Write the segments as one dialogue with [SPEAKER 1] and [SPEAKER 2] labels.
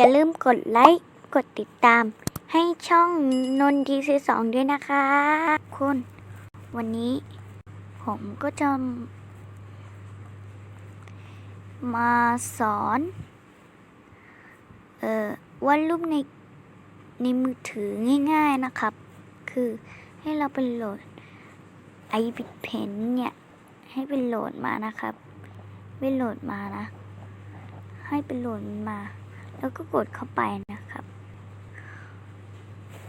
[SPEAKER 1] อย่าลืมกดไลค์ กดติดตาม ให้ช่องนนทีซีสองด้วยนะคะคุณ วันนี้ ผมก็จะ มาสอน เอ่อวาดรูปใน ในมือถือง่ายๆนะครับ คือให้เราไปโหลด i p a d Pen เนี่ย ให้ไปโหลดมานะครับ ไปโหลดมานะ ให้ไปโหลดมันมา แล้วก็กดเข้าไปนะครับ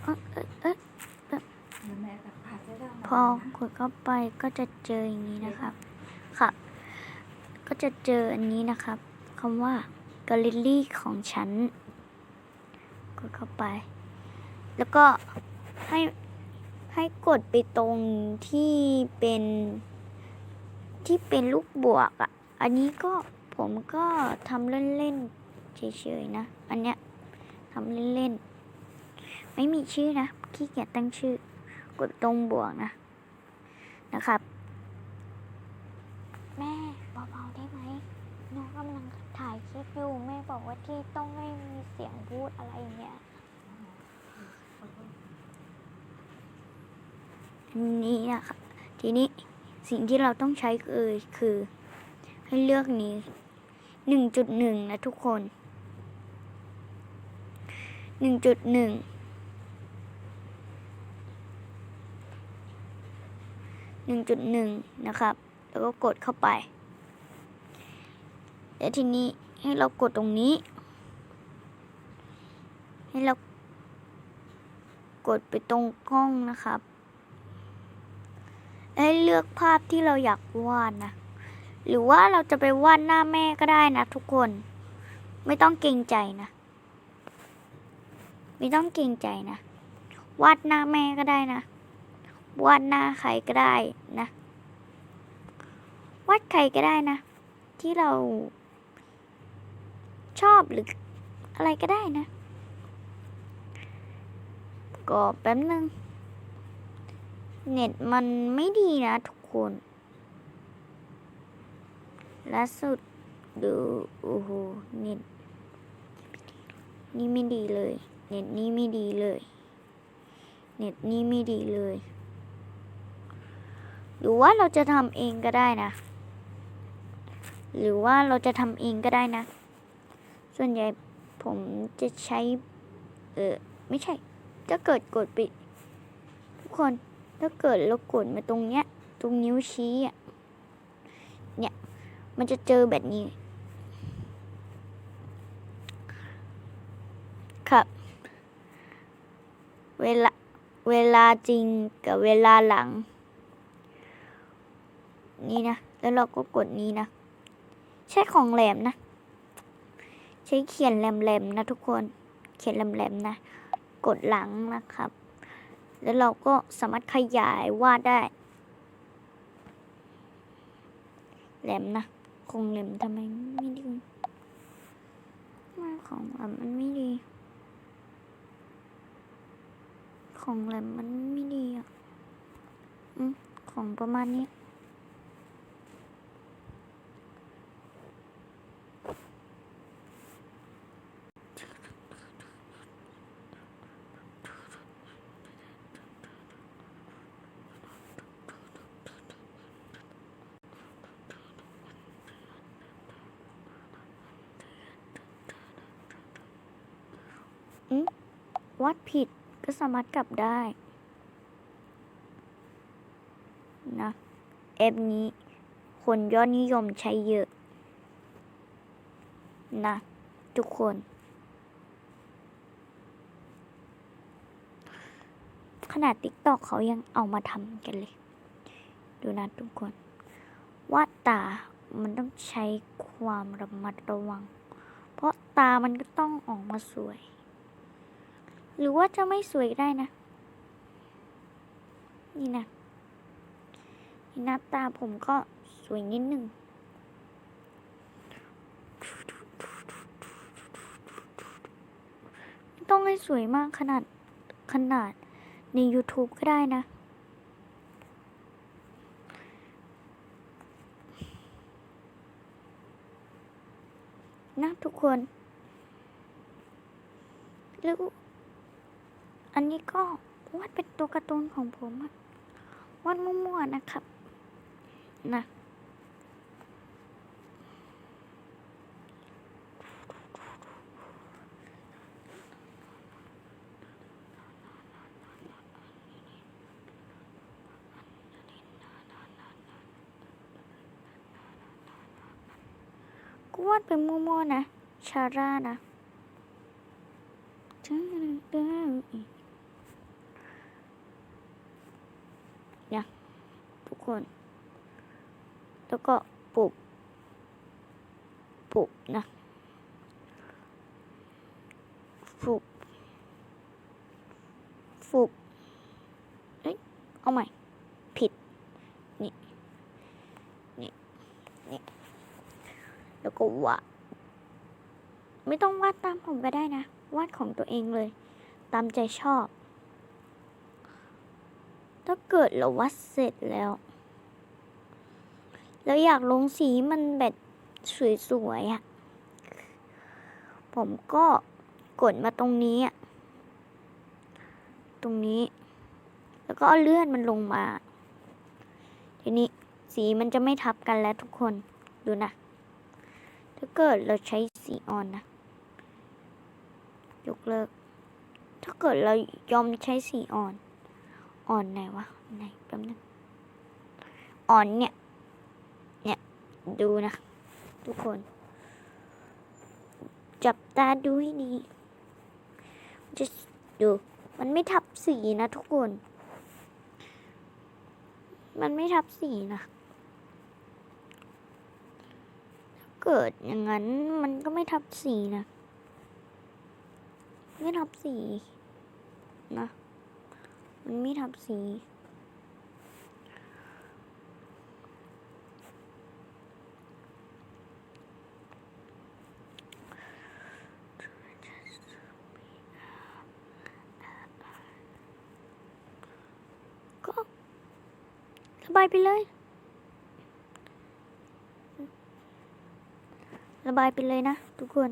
[SPEAKER 1] เอ๊ะเอ๊ะเอ๊ะพอกดเข้าไปก็จะเจออย่างนี้นะครับ ค่ะ ก็จะเจออันนี้นะครับคำว่า Gallery ของฉัน กดเข้าไป แล้วก็ให้ให้กดไปตรงที่เป็นที่เป็นลูกบวกอะ่ะ อันนี้ก็ผมก็ทำเล่นๆ เฉยๆนะ อันเนี้ยทำเล่นๆ ไม่มีชื่อนะ ขี้เกียจตั้งชื่อ กดตรงบวกนะ นะครับ แม่เบาๆได้ไหมน้องกำลังถ่ายคลิปอยู่แม่บอกว่าที่ต้องไม่มีเสียงพูดอะไรอย่างเงี้ยนี่นะคะทีนี้สิ่งที่เราต้องใช้คือคือให้เลือกนี้หนึ่งจุดหนึ่งนะทุกคน หนึ่งจุดหนึ่งหนึ่งจุดหนึ่งนะครับ แล้วก็กดเข้าไป แล้วทีนี้ให้เรากดตรงนี้ ให้เรากดไปตรงกล้องนะครับให้เลือกภาพที่เราอยากวาดนะ หรือว่าเราจะไปวาดหน้าแม่ก็ได้นะทุกคน ไม่ต้องเกรงใจนะ ไม่ต้องเกรงใจนะ วาดหน้าแม่ก็ได้นะ วาดหน้าใครก็ได้นะ วาดใครก็ได้นะ ที่เราชอบหรืออะไรก็ได้นะ ก็แป๊บนึง เน็ตมันไม่ดีนะทุกคนล่าสุดดู โอ้โห เน็ตนี่ไม่ดีเลย เน็ตนี่ไม่ดีเลย เน็ตนี่ไม่ดีเลย หรือว่าเราจะทำเองก็ได้นะ หรือว่าเราจะทำเองก็ได้นะ ส่วนใหญ่ผมจะใช้ เออไม่ใช่ ถ้าเกิดกดปิด ทุกคน ถ้าเกิดเรากดมาตรงเนี้ย ตรงนิ้วชี้อะ เนี่ย มันจะเจอแบบนี้ ครับ เวลาเวลาจริงกับเวลาหลัง นี่นะ แล้วเราก็กดนี้นะ ใช้ของแหลมนะ ใช้เขียนแหลมๆนะทุกคน เขียนแหลมๆนะ กดหลังนะครับ แล้วเราก็สามารถขยายวาดได้ แหลมนะ คงแหลมทำไมไม่ดีม่ของแหลมมันไม่ดี ของแหลมมันไม่ดีอะ อืม ของประมาณนี้ วัดผิด ก็สามารถกลับได้นะแอปนี้คนยอดนิยมใช้เยอะ นะ ทุกคน ขนาดติ๊กตอกเขายังเอามาทำกันเลย ดูนะทุกคนวาดตามันต้องใช้ความระมัดระวัง เพราะตามันก็ต้องออกมาสวย หรือว่าจะไม่สวยได้นะ นี่นะนี่หน้าตาผมก็สวยนิดหนึ่งไม่ต้องให้สวยมากขนาดขนาดใน YouTube ก็ได้นะนะทุกคนหรือ อันนี้ก็วาดเป็นตัวการ์ตูนของผมวาดมั่วๆนะครับ นะกวาดเป็นมั่วๆนะ ชาร่านะเนี่ยทุก คน แล้วก็ปุบปุบนะฟุบฟุบเอ้ย เอาใหม่ ผิด นี่ นี่ นี่ แล้วก็วาด ไม่ต้องวาดตามผมก็ได้นะ วาดของตัวเองเลย ตามใจชอบ ถ้าเกิดเราวาดเสร็จแล้ว แล้วอยากลงสีมันแบบสวยๆอะ่ะ ผมก็กดมาตรงนี้อะตรงนี้ แล้วก็เลื่อนมันลงมา ทีนี้สีมันจะไม่ทับกันแล้วทุกคน ดูนะ ถ้าเกิดเราใช้สีอ่อนนะ ยกเลิก ถ้าเกิดเรายอมใช้สีอ่อน อ่อนไหนวะ ไหนแป๊บนึงอ่อนเนี่ย ดูนะ ทุกคน จับตาดูให้ดี จะดู มันไม่ทับสีนะทุกคน มันไม่ทับสีนะเกิดอย่างนั้นมันก็ไม่ทับสีนะ ไม่ทับสีนะ มันไม่ทับสี ก็ระ บายไปเลย ระบายไปเลยนะทุกคน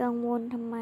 [SPEAKER 1] กังวลทำไม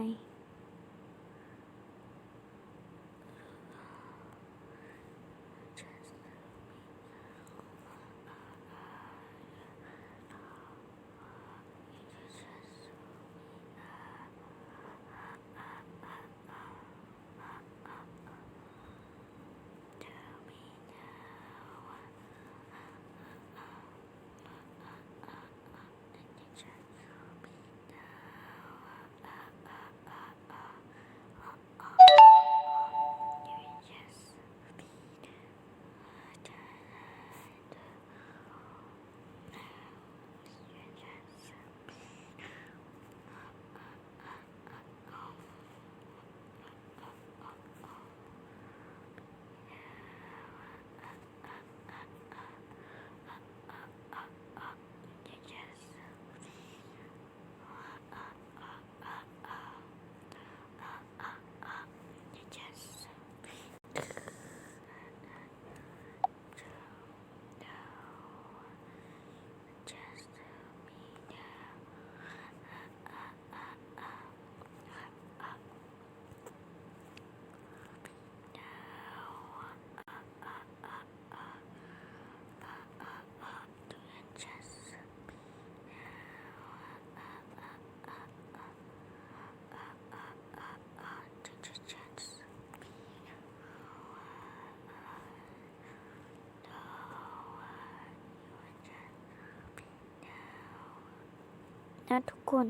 [SPEAKER 1] นะทุกคน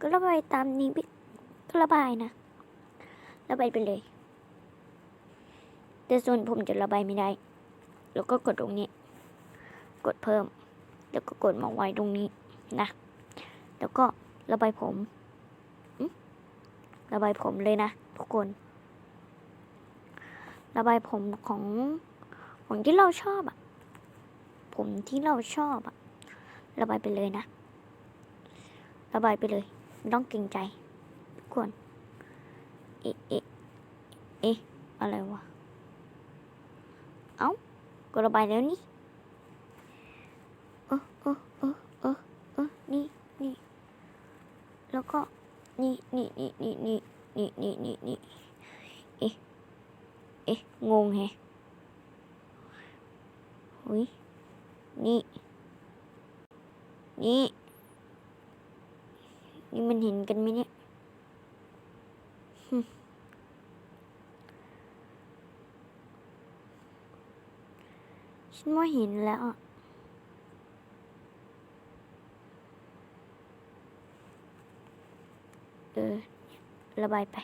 [SPEAKER 1] ก็ระบายตามนี้ก็ระบายนะ ระบายไปเลย แต่ส่วนผมจะระบายไม่ได้ แล้วก็กดตรงนี้ กดเพิ่ม แล้วก็กดมาไว้ตรงนี้นะ แล้วก็ระบายผมอืมระบายผมเลยนะทุกคน ระบายผมของของที่เราชอบอะผมที่เราชอบอะระบายไปเลยนะ ระบายไปเลยไม่ต้องเกรงใจทุกคนเอ๊ะเอ๊ะเอ๊ะอะไรวะ เอ้าก็ระบายแล้วนี่เออเออเออเออเออนี่นี่แล้วก็นี่นี่นี่นี่นี่นี่นี่นี่นี่เอ๊ะเอ๊ะงงแฮะอุ้ยนี่ นี่ นี่มันเห็นกันไหมเนี่ยฉันว่าเห็นแล้วอะเออระบายไป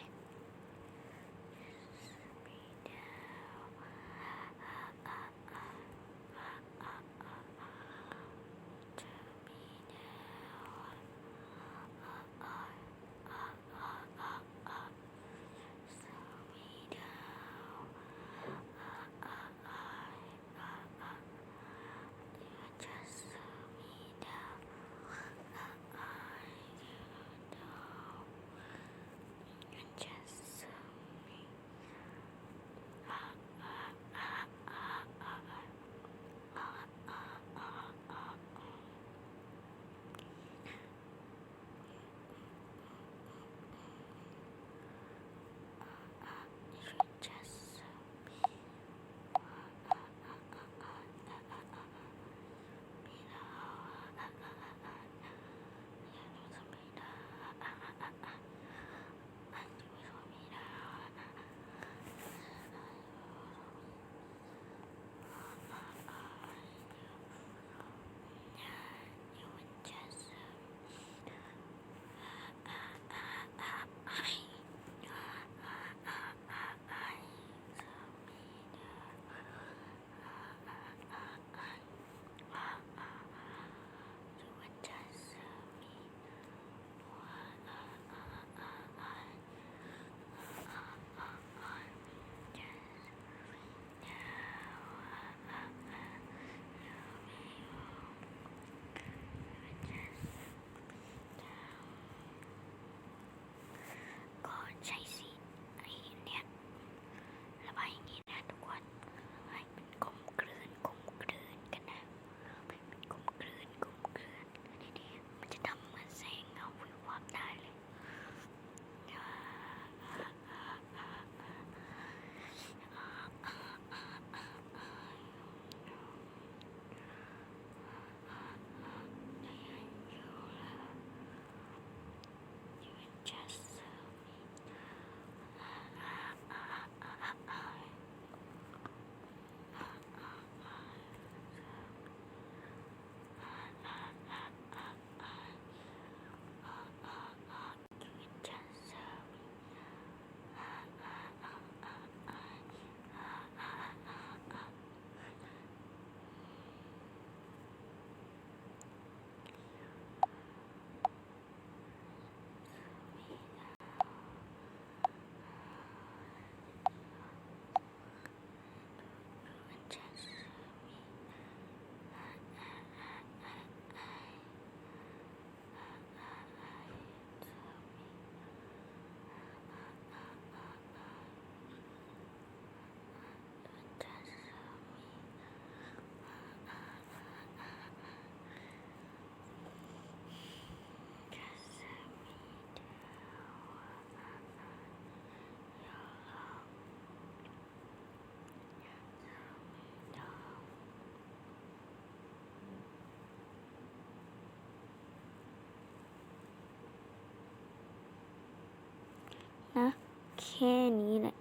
[SPEAKER 1] ค่นี้แหละ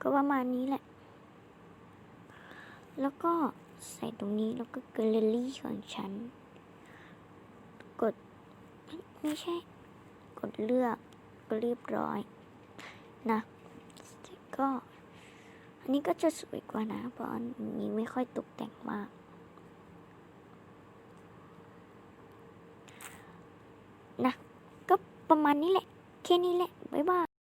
[SPEAKER 1] ก็ประมาณนี้แหละ แล้วก็ใส่ตรงนี้แล้วก็แกลเลอรี่ของฉัน กดไม่ใช่ กดเลือกก็เรียบร้อยนะก็อันนี้ก็จะสวยกว่านะ เพราะอันนี้ไม่ค่อยตกแต่งมาก นะ ก็ประมาณนี้แหละ แค่นี้แหละ บ๊ายบาย